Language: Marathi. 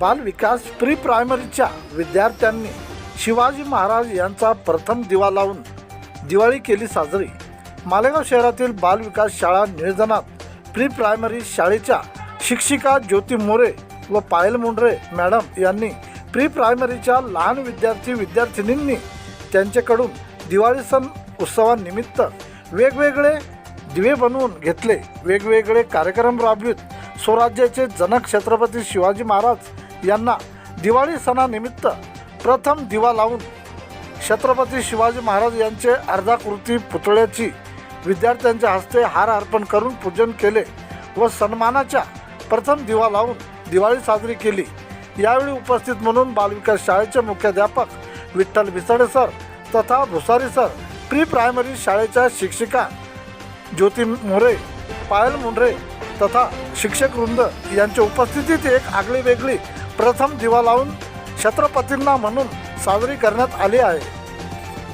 बाल विकास प्री प्रायमरीच्या विद्यार्थ्यांनी शिवाजी महाराज यांचा प्रथम दिवा लावून दिवाळी केली साजरी. मालेगाव शहरातील बाल विकास शाळा नियोजनात प्री प्रायमरी शाळेच्या शिक्षिका ज्योती मोरे व पायल मुंडरे मॅडम यांनी प्री प्रायमरीच्या लहान विद्यार्थी विद्यार्थिनींनी त्यांच्याकडून दिवाळी सण उत्सवानिमित्त वेगवेगळे दिवे बनवून घेतले. वेगवेगळे कार्यक्रम राबवित. स्वराज्याचे जनक छत्रपती शिवाजी महाराज यांना दिवाळी सणानिमित्त प्रथम दिवा लावून छत्रपती शिवाजी महाराज यांचे अर्धाकृती पुतळ्याची विद्यार्थ्यांच्या हस्ते हार अर्पण करून पूजन केले व सन्मानाच्या प्रथम दिवा लावून दिवाळी साजरी केली. यावेळी उपस्थित म्हणून बालविकास शाळेचे मुख्याध्यापक विठ्ठल भिसडे सर तथा भुसारी सर प्री प्रायमरी शाळेच्या शिक्षिका ज्योती मोरे पायल मुंडरे तथा शिक्षक वृंद यांच्या उपस्थितीत एक आगळी वेगळी प्रथम दिवा लावून छत्रपतींना म्हणून साजरी करण्यात आली आहे.